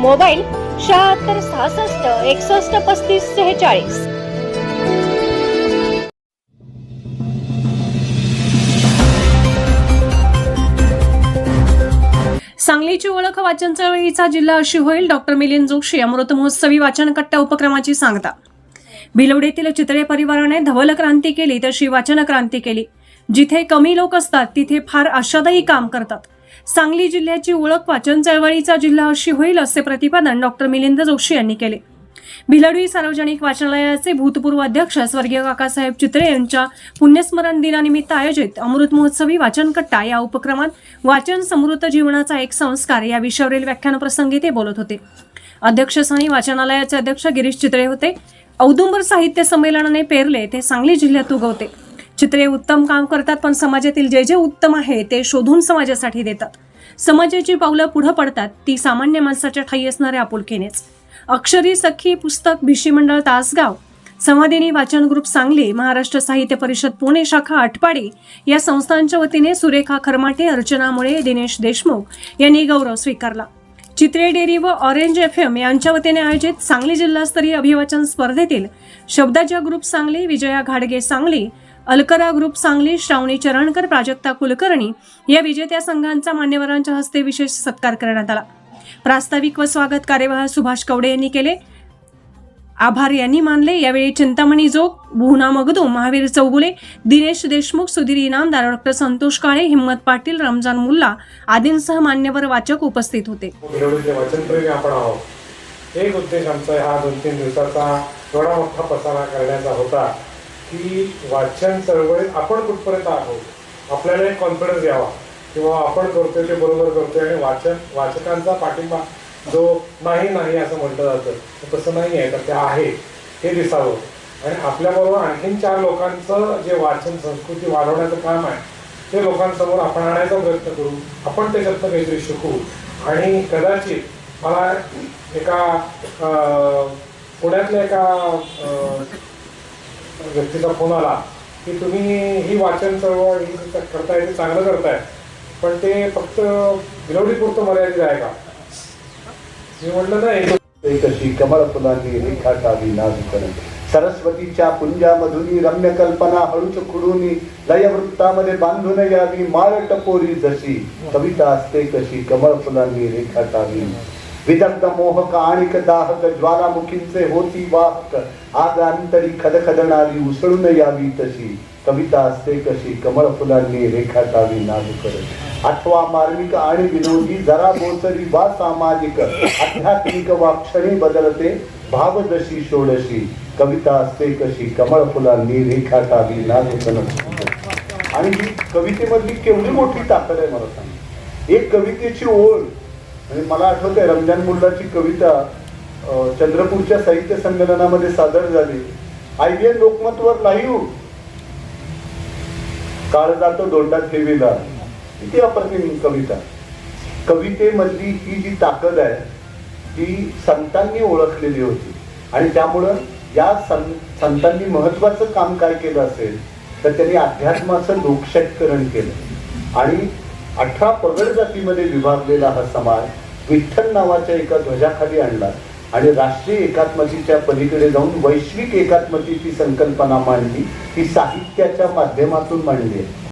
Mobile शहात्तर सहासष्ट एकसष्ट पस्तीस सेहेचाळीस. सांगलीची ओळख वाचन चळवळीचा जिल्हा अशी होईल. डॉक्टर मिलिंद जोशी अमृत महोत्सवी वाचन उपक्रमाची सांगता. भिलवडीतील चित्रे परिवाराने धवल क्रांती केली तशी वाचन क्रांती केली. जिथे कमी लोक असतात तिथे फार आशादायी काम करतात. सांगली जिल्ह्याची ओळख वाचन चळवळीचा जिल्हा अशी होईल असे प्रतिपादन डॉक्टर मिलिंद जोशी यांनी केले. भिलवडी सार्वजनिक वाचनालयाचे भूतपूर्व अध्यक्ष स्वर्गीय काकासाहेब चित्रे यांच्या पुण्यस्मरण दिनानिमित्त आयोजित अमृत महोत्सवी वाचन कट्टा या उपक्रमात वाचन समृद्ध जीवनाचा एक संस्कार या विषयावरील व्याख्यानप्रसंगी ते बोलत होते. अध्यक्षस्थानी वाचनालयाचे अध्यक्ष गिरीश चित्रे होते. औदुंबर साहित्य संमेलनाने पेरले ते सांगली जिल्ह्यात उगवते. चित्रे उत्तम काम करतात पण समाजातील जे जे उत्तम आहे ते शोधून समाजासाठी देतात. समाजाची पावलं पुढं पडतात ती सामान्य माणसाच्या ठाई असणाऱ्या आपुलकीनेच. अक्षरी सखी पुस्तक भिशी मंडळ तासगाव. संवादिनी वाचन ग्रुप सांगली महाराष्ट्र साहित्य परिषद पुणे शाखा आटपाडी. या संस्थांच्या वतीने सुरेखा खरमाटे अर्चना मुळे दिनेश देशमुख यांनी गौरव स्वीकारला. चित्रे डेअरी व ऑरेंज एफ एम यांच्या वतीने आयोजित सांगली जिल्हास्तरीय अभिवाचन स्पर्धेतील शब्दाच्या ग्रुप सांगली विजया घाडगे सांगली अलकरा ग्रुप सांगली श्रावणी चरणकर प्राजक्ता कुलकर्णी या विजेत्या संघांचा मान्यवरांच्या हस्ते विशेष सत्कार करण्यात आला. प्रास्ताविक व स्वागत कार्यवाह सुभाष कवडे यांनी केले. आभार यांनी मानले. यावेळी चिंतामणी जोग भुना मगदू महावीर चौगुले दिनेश देशमुख सुधीर इनामदार डॉक्टर संतोष काळे हिम्मत पाटील रमजान मुल्ला आदींसह मान्यवर वाचक उपस्थित होते. एक उद्देश आमचा हा दोन तीन दिवसाचा थोडा मोठा पसारा करण्याचा होता. की वाचन चळवळीत आपण कुठपर्यंत आहोत? आपल्याला एक कॉन्फिडन्स घ्यावा किंवा आपण करतोय ते बरोबर करतोय आणि वाचन वाचकांचा पाठिंबा जो नाही नाही असं म्हटलं जातं तर तसं नाही आहे तर ते आहे हे दिसावं. आणि आपल्याबरोबर आणखीन चार लोकांचं जे वाचन संस्कृती वाढवण्याचं काम आहे ते लोकांसमोर आपण आणायचा प्रयत्न करू. आपण त्याच्यातनं काहीतरी शिकू. आणि कदाचित मला एका पुण्यातल्या एका व्यक्तीचा फोन आला की तुम्ही ही वाचन चळवळ ही करताय ते चांगलं करताय पण ते फक्त विनोदी मर्यादित आहे का? मी म्हटलं नाही. कशी कमळ फुलांनी रेखाटावी नाजुकन. सरस्वतीच्या पुंजामधून रम्य कल्पना हळूच खुडूनी लय वृत्तामध्ये बांधून यावी माळ टपोरी जशी. कविता असते कशी कमळ फुलांनी रेखाटावी विदग्ध मोहक आणिक दाहक ज्वालामुखींचे होती वाहक आग अंतरी खदखदणारी उसळून यावी तशी. कविता असते कशी कमळ फुलांनी रेखाटावी नाजुकर अथवा मार्मिक आणि विनोदी जरा बोचरी वा सामाजिक. आध्यात्मिक वा क्षणी बदलते भाव जशी षोडशी. कविता असते कशी कमळ फुलांनी रेखाटावी नाजुकन आणि ही कवितेमधली केवढी मोठी ताकद आहे मला सांग. एक कवितेची ओळ म्हणजे मला आठवतंय रमजान मुल्लाची कविता चंद्रपूरच्या साहित्य संमेलनामध्ये सादर झाली. आय बी एन लोकमतवर लाईव्ह हो. काळ जातो दोंडात ठेवीला. किती अप्रतिम कविता. कवितेमधली ही जी ताकद आहे ती संतांनी ओळखलेली होती. आणि त्यामुळं या सं संतांनी महत्वाचं काम काय केलं असेल तर त्यांनी अध्यात्माचं लोकशाहीकरण केलं. आणि अठरा पगड जातीमध्ये विभागलेला हा समाज विठ्ठल नावाच्या एका ध्वजाखाली आणला आणि राष्ट्रीय एकात्मतेच्या पलीकडे जाऊन वैश्विक एकात्मतेची संकल्पना मांडली ती साहित्याच्या माध्यमातून मांडली. आहे